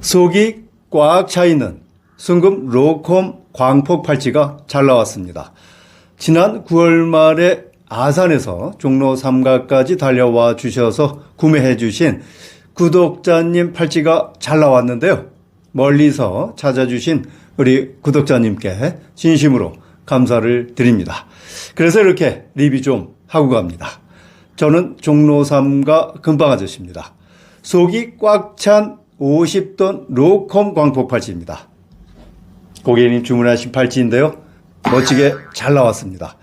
속이 꽉 차 있는 순금 로콤 광폭 팔찌가 잘 나왔습니다. 지난 9월 말에 아산에서 종로 삼가까지 달려와 주셔서 구매해 주신 구독자님 팔찌가 잘 나왔는데요. 멀리서 찾아주신 우리 구독자님께 진심으로 감사를 드립니다. 그래서 이렇게 리뷰 좀 하고 갑니다. 저는 종로 삼가 금방 아저씨입니다. 속이 꽉 찬 50돈 로컴 광폭 팔찌입니다. 고객님 주문하신 팔찌인데요. 멋지게 잘 나왔습니다.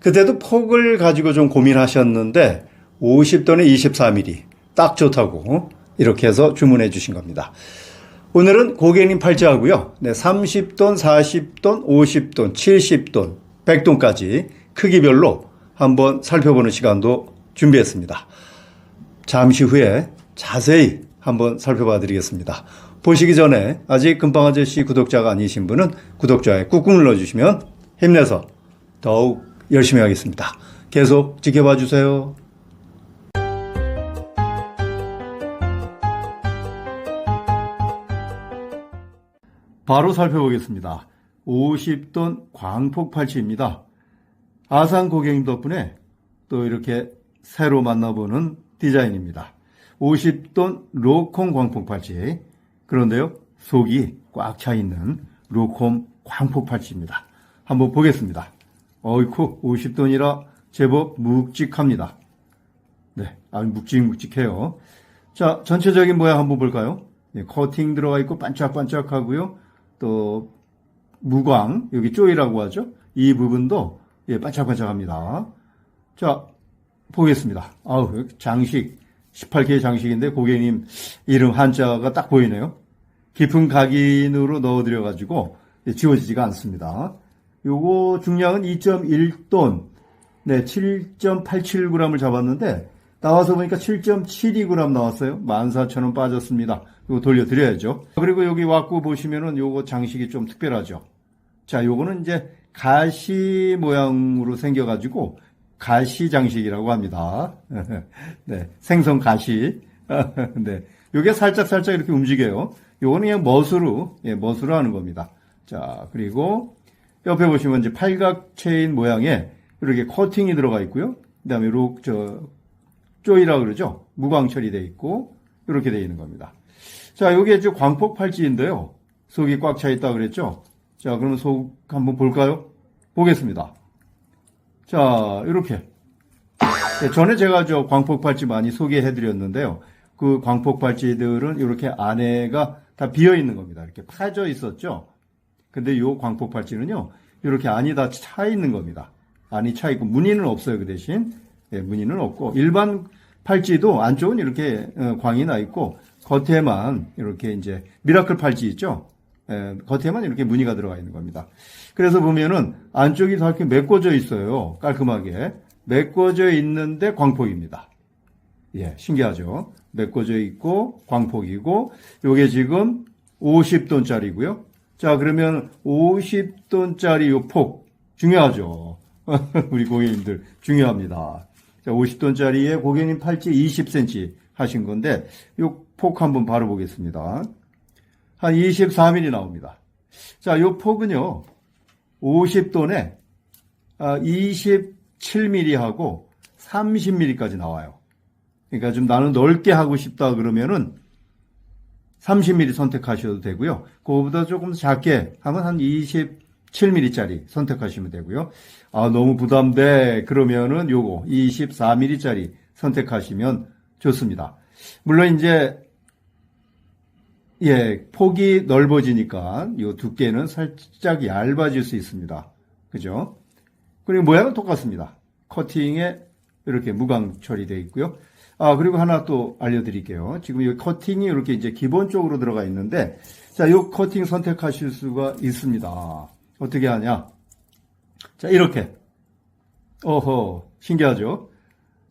그때도 폭을 가지고 좀 고민하셨는데 50돈에 24mm 딱 좋다고 이렇게 해서 주문해 주신 겁니다. 오늘은 고객님 팔찌하고요. 네, 30돈, 40돈, 50돈, 70돈, 100돈까지 크기별로 한번 살펴보는 시간도 준비했습니다. 잠시 후에 자세히 한번 살펴봐 드리겠습니다. 보시기 전에 아직 금방 아저씨 구독자가 아니신 분은 구독자에 꾹꾹 눌러주시면 힘내서 더욱 열심히 하겠습니다. 계속 지켜봐 주세요. 바로 살펴보겠습니다. 50돈 광폭 팔찌입니다. 아산 고객님 덕분에 또 이렇게 새로 만나보는 디자인입니다. 50돈 로콤 광폭 팔찌. 그런데요, 속이 꽉 차 있는 로콤 광폭 팔찌입니다. 한번 보겠습니다. 어이쿠, 50돈이라 제법 묵직합니다. 네, 아주 묵직묵직해요. 자, 전체적인 모양 한번 볼까요? 네, 커팅 들어가 있고 반짝반짝하고요. 또 무광, 여기 쪼이라고 하죠. 이 부분도 예, 반짝반짝합니다. 자, 보겠습니다. 아우, 장식, 18K 장식인데 고객님 이름 한자가 딱 보이네요. 깊은 각인으로 넣어드려 가지고 예, 지워지지가 않습니다. 요거 중량은 2.1돈, 네, 7.87g을 잡았는데 나와서 보니까 7.72g 나왔어요. 14,000원 빠졌습니다. 이거 돌려드려야죠. 그리고 여기 왔고 보시면은 요거 장식이 좀 특별하죠. 자, 요거는 이제 가시 모양으로 생겨가지고 가시 장식이라고 합니다. 네, 생선 가시. 네, 요게 살짝 살짝 이렇게 움직여요. 요거는 그냥 멋으로, 예, 멋으로 하는 겁니다. 자, 그리고 옆에 보시면 이제 팔각 체인 모양에 이렇게 커팅이 들어가 있고요. 그 다음에 로, 저, 쪼이라 그러죠. 무광 처리되어 있고, 이렇게 되어 있는 겁니다. 자, 요게 이제 광폭 팔찌인데요. 속이 꽉 차 있다 그랬죠. 자, 그러면 속 한번 볼까요? 보겠습니다. 자, 이렇게. 네, 전에 제가 저 광폭 팔찌 많이 소개해 드렸는데요. 그 광폭 팔찌들은 이렇게 안에가 다 비어 있는 겁니다. 이렇게 파져 있었죠. 근데 요 광폭 팔찌는요. 이렇게 안이 다 차 있는 겁니다. 안이 차 있고 무늬는 없어요. 그 대신 예, 무늬는 없고 일반 팔찌도 안쪽은 이렇게 어, 광이 나 있고 겉에만 이렇게 이제 미라클 팔찌 있죠. 예, 겉에만 이렇게 무늬가 들어가 있는 겁니다. 그래서 보면은 안쪽이 다 이렇게 메꿔져 있어요. 깔끔하게 메꿔져 있는데 광폭입니다. 예, 신기하죠. 메꿔져 있고 광폭이고 요게 지금 50돈짜리고요. 자, 그러면 50돈짜리 요 폭 중요하죠. 우리 고객님들 중요합니다. 자, 50돈짜리에 고객님 팔찌 20cm 하신 건데 요 폭 한번 바로 보겠습니다. 한 24mm 나옵니다. 자, 요 폭은요. 50돈에 27mm하고 30mm까지 나와요. 그러니까 좀 나는 넓게 하고 싶다 그러면은 30mm 선택하셔도 되고요. 그거보다 조금 작게 하면 한 27mm짜리 선택하시면 되고요. 아, 너무 부담돼. 그러면은 요거 24mm짜리 선택하시면 좋습니다. 물론 이제 예, 폭이 넓어지니까 요 두께는 살짝 얇아질 수 있습니다. 그죠? 그리고 모양은 똑같습니다. 커팅에 이렇게 무광 처리되어 있고요. 아, 그리고 하나 또 알려드릴게요. 지금 이 커팅이 이렇게 이제 기본적으로 들어가 있는데, 자, 요 커팅 선택하실 수가 있습니다. 어떻게 하냐? 자, 이렇게. 어허, 신기하죠?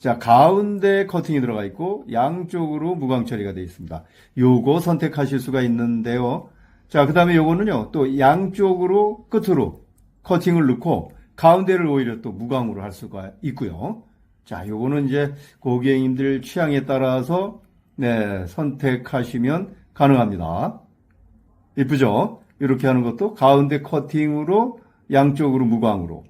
자, 가운데 커팅이 들어가 있고, 양쪽으로 무광 처리가 되어 있습니다. 요거 선택하실 수가 있는데요. 자, 그 다음에 요거는요, 또 양쪽으로 끝으로 커팅을 넣고, 가운데를 오히려 또 무광으로 할 수가 있고요. 자, 요거는 이제 고객님들 취향에 따라서 네, 선택하시면 가능합니다. 이쁘죠? 이렇게 하는 것도 가운데 커팅으로 양쪽으로 무광으로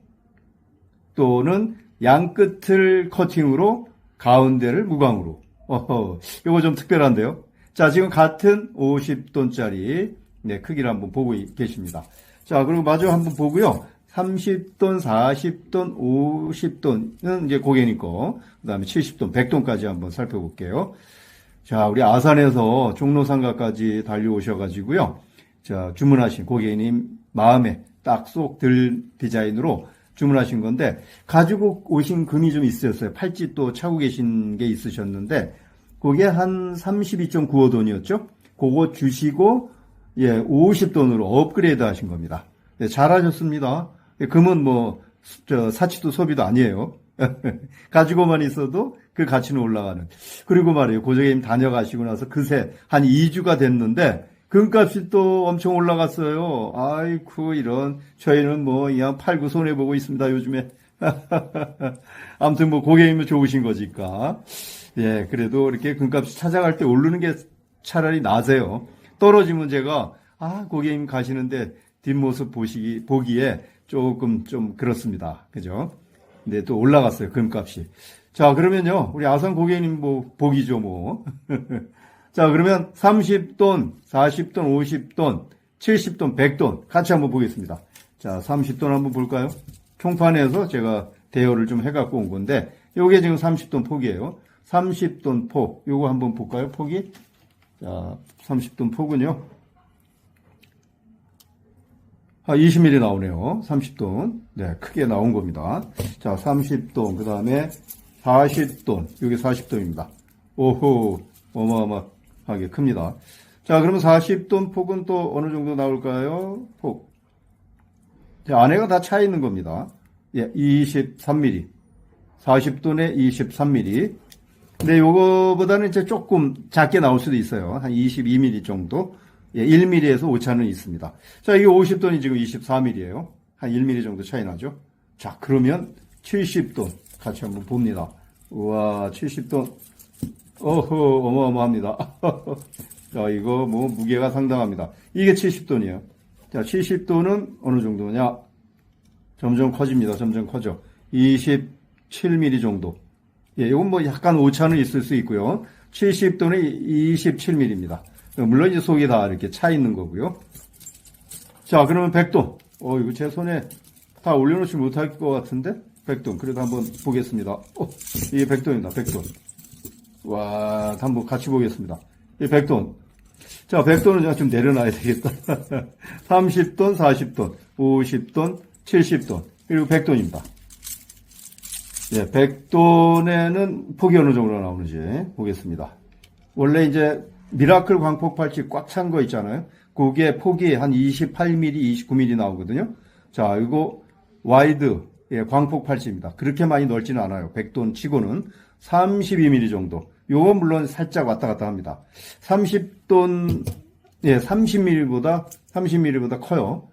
또는 양 끝을 커팅으로 가운데를 무광으로. 어허, 요거 좀 특별한데요. 자, 지금 같은 50돈짜리 네, 크기를 한번 보고 계십니다. 자, 그리고 마저 한번 보고요. 30돈, 40돈, 50돈은 이제 고객님 거, 그 다음에 70돈, 100돈까지 한번 살펴볼게요. 자, 우리 아산에서 종로상가까지 달려오셔가지고요. 자, 주문하신 고객님 마음에 딱 쏙 들 디자인으로 주문하신 건데, 가지고 오신 금이 좀 있었어요. 팔찌 또 차고 계신 게 있으셨는데, 그게 한 32.95돈이었죠? 그거 주시고, 예, 50돈으로 업그레이드 하신 겁니다. 예, 잘하셨습니다. 예, 금은 뭐, 저, 사치도 소비도 아니에요. 가지고만 있어도 그 가치는 올라가는. 그리고 말이에요. 고정님 다녀가시고 나서 그새 한 2주가 됐는데, 금값이 또 엄청 올라갔어요. 아이쿠, 이런. 저희는 뭐, 그냥 팔고 손해 보고 있습니다, 요즘에. 아무튼 뭐, 고객님은 좋으신 거니까. 예, 그래도 이렇게 금값이 찾아갈 때 오르는 게 차라리 나세요. 떨어지면 제가, 아, 고객님 가시는데 뒷모습 보시기, 보기에 조금 좀 그렇습니다. 그죠? 근데 또 올라갔어요, 금값이. 자, 그러면요, 우리 아산 고객님 뭐, 복이죠, 뭐. 자, 그러면 30돈, 40돈, 50돈, 70돈, 100돈 같이 한번 보겠습니다. 자, 30돈 한번 볼까요? 총판에서 제가 대여를 좀 해갖고 온 건데, 요게 지금 30돈 폭이에요. 30돈 폭, 요거 한번 볼까요? 폭이? 자, 30돈 폭은요. 아, 20mm 나오네요. 30돈. 네, 크게 나온 겁니다. 자, 30돈, 그 다음에 40돈. 요게 40돈입니다. 오호, 어마어마 하게 큽니다. 자, 그러면 40돈 폭은 또 어느 정도 나올까요? 폭. 자, 안에가 다 차 있는 겁니다. 예, 23mm. 40돈에 23mm. 근데 요거보다는 이제 조금 작게 나올 수도 있어요. 한 22mm 정도. 예, 1mm에서 오차는 있습니다. 자, 이게 50돈이 지금 24mm예요. 한 1mm 정도 차이 나죠. 자, 그러면 70돈 같이 한번 봅니다. 우와, 70돈. 어허, 어마어마합니다. 자, 이거 뭐 무게가 상당합니다. 이게 70돈이에요. 자, 70돈은 어느 정도냐? 점점 커집니다. 점점 커져. 27mm 정도. 예, 이건 뭐 약간 오차는 있을 수 있고요. 70돈에 27mm입니다. 물론 이제 속이 다 이렇게 차 있는 거고요. 자, 그러면 100돈. 어, 이거 제 손에 다 올려놓지 못할 것 같은데? 100돈. 그래도 한번 보겠습니다. 어, 이게 100돈입니다. 100돈. 와, 한번 같이 보겠습니다. 이 100돈. 자, 100돈은 제가 좀 내려놔야 되겠다. 30돈, 40돈, 50돈, 70돈, 그리고 100돈입니다. 예, 100돈에는 폭이 어느 정도 나오는지 보겠습니다. 원래 이제 미라클 광폭 팔찌 꽉 찬 거 있잖아요. 그게 폭이 한 28mm, 29mm 나오거든요. 자, 이거 와이드 예, 광폭 팔찌입니다. 그렇게 많이 넓지는 않아요. 100돈 치고는 32mm 정도. 요건 물론 살짝 왔다 갔다 합니다. 30돈 예, 30mm보다 30mm보다 커요.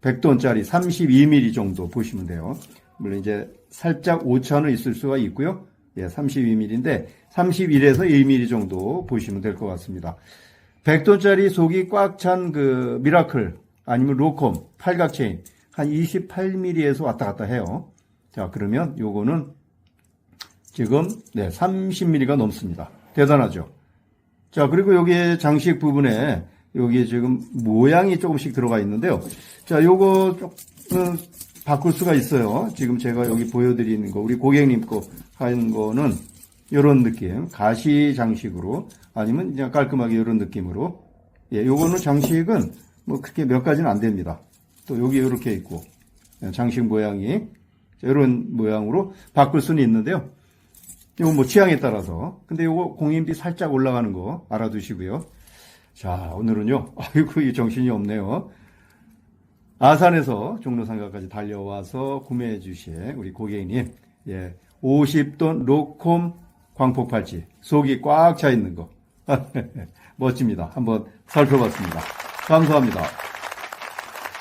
100돈짜리 32mm 정도 보시면 돼요. 물론 이제 살짝 오차는 있을 수가 있고요. 예, 32mm인데 31에서 1mm 정도 보시면 될 것 같습니다. 100돈짜리 속이 꽉 찬 그 미라클 아니면 로콤 팔각 체인 한 28mm에서 왔다 갔다 해요. 자, 그러면 요거는 지금 네, 30mm가 넘습니다. 대단하죠. 자, 그리고 여기에 장식 부분에 여기에 지금 모양이 조금씩 들어가 있는데요. 자, 요거 조금 바꿀 수가 있어요. 지금 제가 여기 보여드리는 거, 우리 고객님 거한 거는 이런 느낌, 가시 장식으로 아니면 그냥 깔끔하게 이런 느낌으로. 예, 요거는 장식은 뭐 그렇게 몇 가지는 안 됩니다. 또 여기 이렇게 있고 예, 장식 모양이 이런 모양으로 바꿀 수는 있는데요. 이건 뭐 취향에 따라서. 근데 요거 공인비 살짝 올라가는 거 알아두시고요. 자, 오늘은요. 아이고, 이 정신이 없네요. 아산에서 종로상가까지 달려와서 구매해 주신 우리 고객님, 예, 50돈 로콤 광폭 팔찌, 속이 꽉 차 있는 거. 멋집니다. 한번 살펴봤습니다. 감사합니다.